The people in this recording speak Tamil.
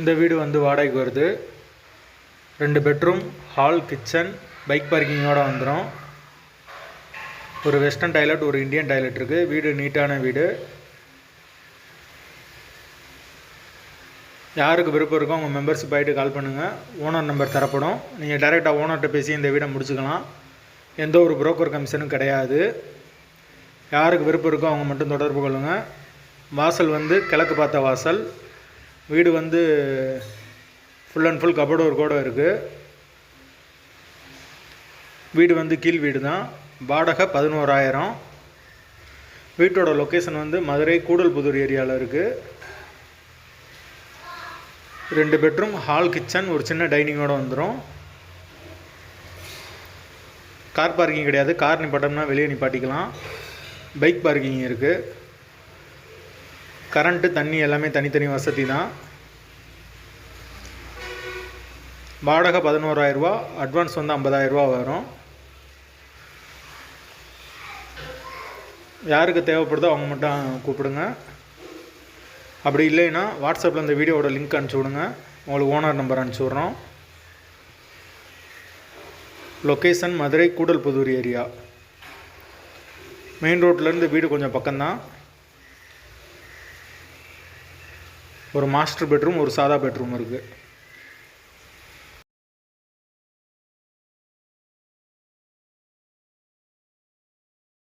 இந்த வீடு வந்து வாடகைக்கு வருது. ரெண்டு பெட்ரூம் ஹால் கிச்சன் பைக் பார்க்கிங்கோடு வந்துடும் ஒரு வெஸ்டர்ன் டாய்லெட் ஒரு இந்தியன் டாய்லெட் இருக்குது வீடு நீட்டான வீடு. யாருக்கு விருப்பம் இருக்கோ உங்கள் மெம்பர்ஷிப் ஆகிட்டு கால் பண்ணுங்கள் ஓனர் நம்பர் தரப்படும். நீங்கள் டைரெக்டாக ஓனர்கிட்ட பேசி இந்த வீடை முடிச்சுக்கலாம். எந்த ஒரு புரோக்கர் கமிஷனும் கிடையாது. யாருக்கு விருப்பம் இருக்கோ அவங்க மட்டும் தொடர்பு கொள்ளுங்கள் வாசல் வந்து கிழக்கு பார்த்த வாசல். வீடு வந்து ஃபுல் அண்ட் ஃபுல் கபடோர் கூட இருக்குது வீடு வந்து கீழ் வீடு தான். வாடகை பதினோராயிரம். வீட்டோட லொக்கேஷன் வந்து மதுரை கூடல்புதூர் ஏரியாவில் இருக்குது ரெண்டு பெட்ரூம் ஹால் கிச்சன் ஒரு சின்ன டைனிங்கோடு வந்துடும் கார் பார்க்கிங் கிடையாது. கார் நிப்பாட்டம்னா வெளியே நிப்பாட்டிக்கலாம். பைக் பார்க்கிங் இருக்குது கரண்ட்டு தண்ணி எல்லாமே தனித்தனி வசதி தான். வாடகை பதினோராயிரரூபா அட்வான்ஸ் வந்து ஐம்பதாயிரரூவா வரும். யாருக்கு தேவைப்படுதோ அவங்க மட்டும் கூப்பிடுங்க. அப்படி இல்லைன்னா வாட்ஸ்அப்பில் இந்த வீடியோவோட லிங்க் அனுப்பிச்சி விடுங்க. உங்களுக்கு ஓனர் நம்பர் அனுப்பிச்சி விட்றோம். Location Madurai Koodalpudur area main ரோட்லேருந்து வீடு கொஞ்சம் பக்கம்தான். ஒரு மாஸ்டர் பெட்ரூம் ஒரு சாதா பெட்ரூம் இருக்குது